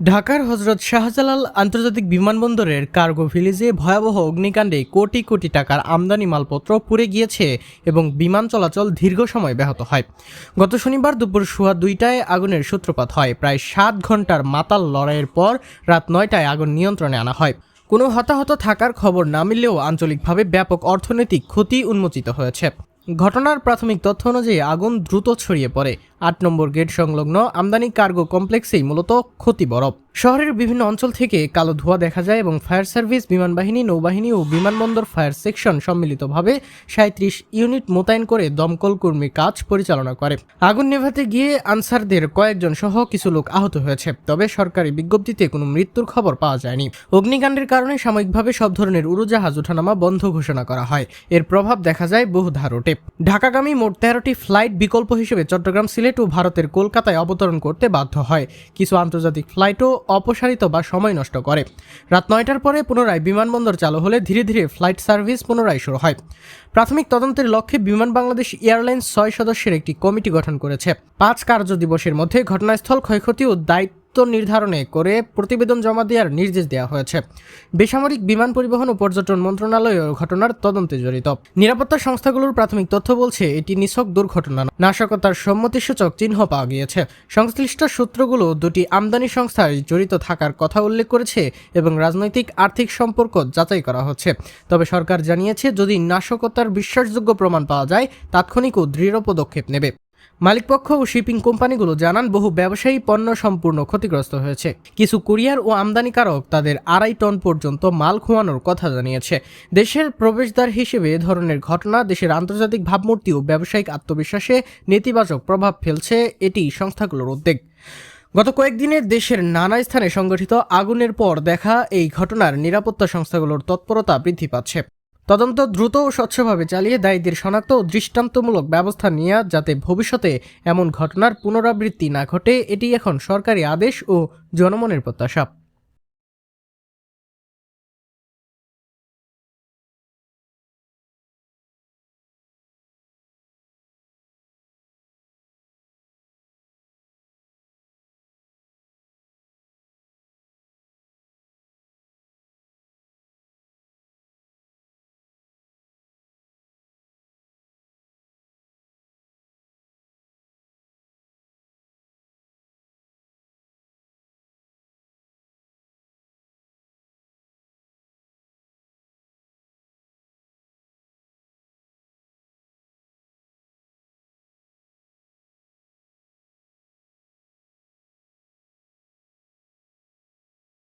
ঢাকার হজরত শাহজালাল আন্তর্জাতিক বিমানবন্দরের কার্গো ভিলেজে ভয়াবহ অগ্নিকাণ্ডে কোটি কোটি টাকার আমদানি মালপত্র পুড়ে গিয়েছে এবং বিমান চলাচল দীর্ঘ সময় ব্যাহত হয়। গত শনিবার দুপুর সোয়া দুইটায় আগুনের সূত্রপাত হয়। প্রায় সাত ঘণ্টার মাতাল লড়াইয়ের পর রাত নয়টায় আগুন নিয়ন্ত্রণে আনা হয়। কোনো হতাহত থাকার খবর না মিললেও আঞ্চলিকভাবে ব্যাপক অর্থনৈতিক ক্ষতি উন্মোচিত হয়েছে। ঘটনার প্রাথমিক তথ্য অনুযায়ী আগুন দ্রুত ছড়িয়ে পড়ে। আট নম্বর গেট সংলগ্ন আমদানি কার্গো কমপ্লেক্সেই মূলত ক্ষতি বরফ। শহরের বিভিন্ন অঞ্চল থেকে কালো ধোঁয়া দেখা যায় এবং ফায়ার সার্ভিস বিমান বাহিনী নৌবাহিনী ও বিমানবন্দর ফায়ার সেকশন সম্মিলিতভাবে সাঁত্রিশ ইউনিট মোতায়েন করে দমকল কর্মী কাজ পরিচালনা করে। আগুন নেভাতে গিয়ে আনসারদের কয়েকজন সহ কিছু লোক আহত হয়েছে। তবে সরকারি বিজ্ঞপ্তিতে কোনো মৃত্যুর খবর পাওয়া যায়নি। অগ্নিকাণ্ডের কারণে সাময়িকভাবে সব ধরনের উড়োজাহাজ ওঠানামা বন্ধ ঘোষণা করা হয়। এর প্রভাব দেখা যায় বহু রোটে ঢাকাগামী মোট তেরোটি ফ্লাইট বিকল্প হিসেবে চট্টগ্রাম সিলেট ও ভারতের কলকাতায় অবতরণ করতে বাধ্য হয়। কিছু আন্তর্জাতিক ফ্লাইটও অপসারিত বা সময় নষ্ট করে। রাত নয়টার পরে পুনরায় বিমানবন্দর চালু হলে ধীরে ধীরে ফ্লাইট সার্ভিস পুনরায় শুরু হয়। প্রাথমিক তদন্তের লক্ষ্যে বিমান বাংলাদেশ এয়ারলাইন্স ছয় সদস্যের একটি কমিটি গঠন করেছে। পাঁচ কার্য দিবসের মধ্যে ঘটনাস্থল ক্ষয়ক্ষতি ও দায়িত্ব নির্ধারণে করে প্রতিবেদন জমা দেওয়ার নির্দেশ দেওয়া হয়েছে। বেসামরিক বিমান পরিবহন ও পর্যটন মন্ত্রণালয় ঘটনার তদন্তে জড়িত। নিরাপত্তা সংস্থাগুলোর প্রাথমিক তথ্য বলছে, এটি নিছক দুর্ঘটনা। নাশকতার সম্মতিসূচক চিহ্ন পাওয়া গিয়েছে। সংশ্লিষ্ট সূত্রগুলো দুটি আমদানি সংস্থায় জড়িত থাকার কথা উল্লেখ করেছে এবং রাজনৈতিক আর্থিক সম্পর্ক যাচাই করা হচ্ছে। তবে সরকার জানিয়েছে, যদি নাশকতার বিশ্বাসযোগ্য প্রমাণ পাওয়া যায়, তাৎক্ষণিক ও দৃঢ় পদক্ষেপ নেবে। মালিকপক্ষ ও শিপিং কোম্পানিগুলো জানান, বহু ব্যবসায়ী পণ্য সম্পূর্ণ ক্ষতিগ্রস্ত হয়েছে। কিছু কুরিয়ার ও আমদানিকারক তাদের আড়াই টন পর্যন্ত মাল খোয়ানোর কথা জানিয়েছে। দেশের প্রবেশদ্বার হিসেবে এ ধরনের ঘটনা দেশের আন্তর্জাতিক ভাবমূর্তি ও ব্যবসায়িক আত্মবিশ্বাসে নেতিবাচক প্রভাব ফেলছে এটি সংস্থাগুলোর উদ্বেগ। গত কয়েকদিনে দেশের নানা স্থানে সংগঠিত আগুনের পর দেখা এই ঘটনার নিরাপত্তা সংস্থাগুলোর তৎপরতা বৃদ্ধি পাচ্ছে। তদন্ত দ্রুত ও স্বচ্ছভাবে চালিয়ে দায়ীদের শনাক্ত ও দৃষ্টান্তমূলক ব্যবস্থা নেওয়া যাতে ভবিষ্যতে এমন ঘটনার পুনরাবৃত্তি না ঘটে, এটি এখন সরকারি আদেশ ও জনমনের প্রত্যাশা।